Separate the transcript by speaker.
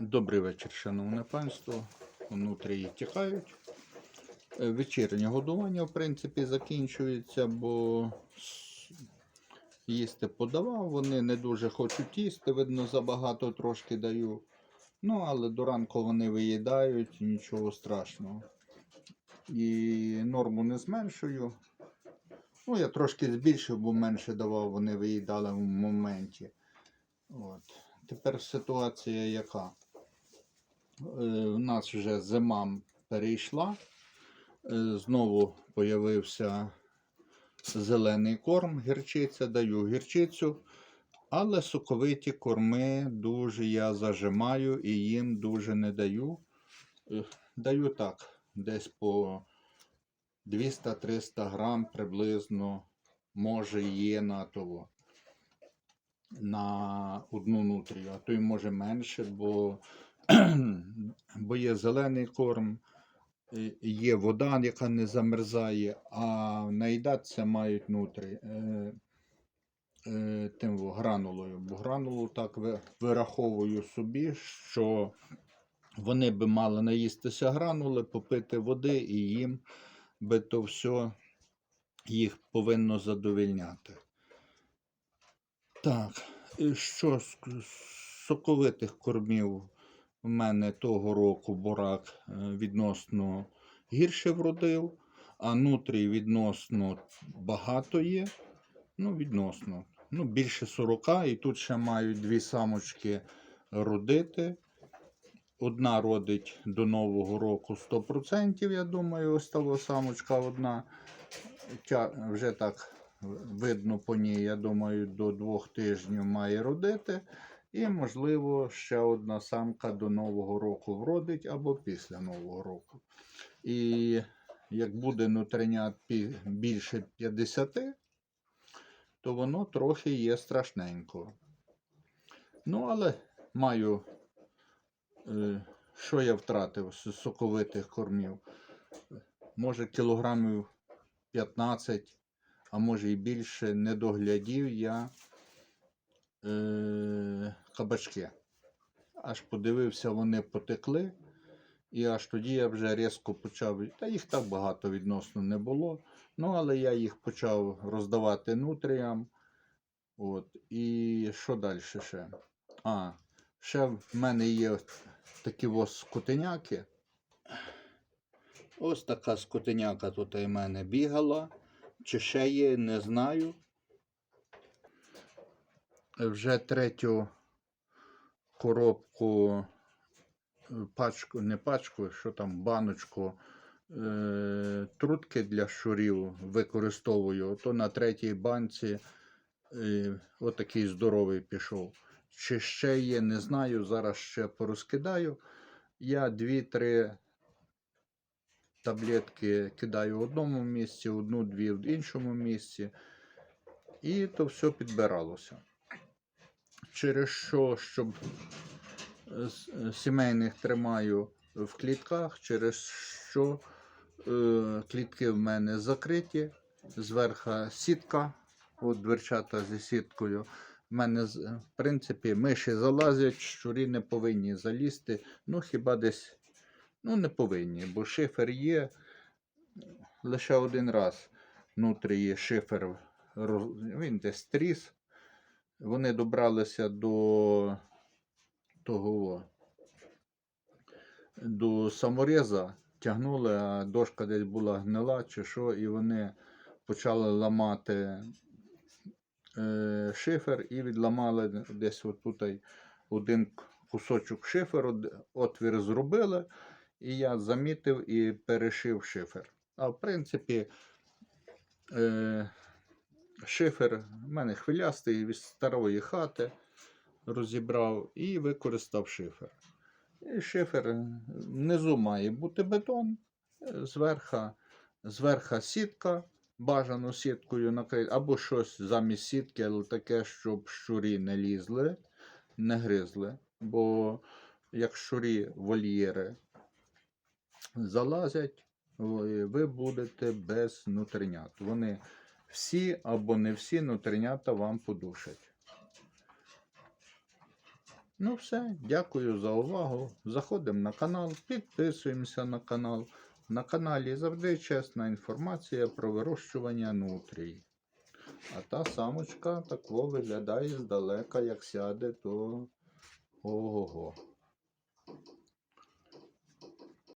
Speaker 1: Добрий вечір, шановне панство. Внутрі тікають. Е, Вечірнє годування, в принципі, закінчується, бо їсти подавав. Вони не дуже хочуть їсти, видно, забагато трошки даю. Ну, але до ранку вони виїдають, нічого страшного. І норму не зменшую. Ну, я трошки збільшив, бо менше давав, вони виїдали в моменті. От. Тепер ситуація яка? Е, У нас вже зима перейшла. Е, Знову появився зелений корм, гірчиця, даю гірчицю. Але соковиті корми дуже я зажимаю і їм дуже не даю. Е, Даю так, десь по 200-300 грам приблизно, може є на того. На одну нутрію, а то й може менше, бо, бо є зелений корм, е, є вода, яка не замерзає, а наїдатися мають нутрі е, е, тим гранулою. Бо гранулу так вираховую собі, що вони би мали наїстися гранули, попити води, і їм би то все їх повинно задовільняти. Так, і що з соковитих кормів в мене того року бурак е, відносно гірше вродив, а нутрій відносно багато є. Ну, відносно. Ну, більше 40, і тут ще мають дві самочки родити. Одна родить до Нового року 100%, я думаю, ось та самочка одна. Вже так видно по ній, я думаю, до двох тижнів має родити. І, можливо, ще одна самка до Нового року вродить або після Нового року. І як буде нутринят більше 50, то воно трохи є страшненько. Ну, але маю, е, що я втратив з соковитих кормів. Може, кілограмів 15, а може і більше, не доглядів я е, кабачки. Аж подивився, вони потекли. І аж тоді я вже різко почав. Та їх так багато відносно не було. Ну, але я їх почав роздавати нутріям. От. І що далі ще? А, ще в мене є такі ось скотиняки. Ось така скотиняка тут у мене бігала. Чи ще є, не знаю. Вже третю коробку, е, пачку, не пачку, що там, баночку е, трутки для щурів використовую. То на третій банці е, отакий здоровий пішов. Чи ще є, не знаю. Зараз ще порозкидаю. Я дві-три таблетки кидаю в одному місці, одну-дві в іншому місці. І то все підбиралося. Через що, щоб е, е, сімейних тримаю в клітках, через що е, клітки в мене закриті, зверху сітка, от дверчата зі сіткою. В мене, в принципі, миші залазять, щурі не повинні залізти. Ну, хіба десь, ну, не повинні, бо шифер є лише один раз. Внутрі є шифер, він десь тріс. Вони добралися до того до самореза, тягнули, а дошка десь була гнила чи що, і вони почали ламати е, шифер і відламали десь отут один кусочок шиферу, отвір зробили, і я замітив і перешив шифер. А в принципі, е, шифер в мене хвилястий від старої хати розібрав і використав шифер. І шифер внизу має бути бетон, зверха, зверха сітка, бажано сіткою накрити, або щось замість сітки, але таке, щоб щурі не лізли, не гризли. Бо як щурі вольєри залазять, ви будете без нутринят. Вони всі або не всі нутринята вам подушать. Ну все, дякую за увагу. Заходимо на канал, підписуємося на канал. На каналі завжди чесна інформація про вирощування нутрій. А та самочка тако виглядає здалека, як сяде, то ого-го.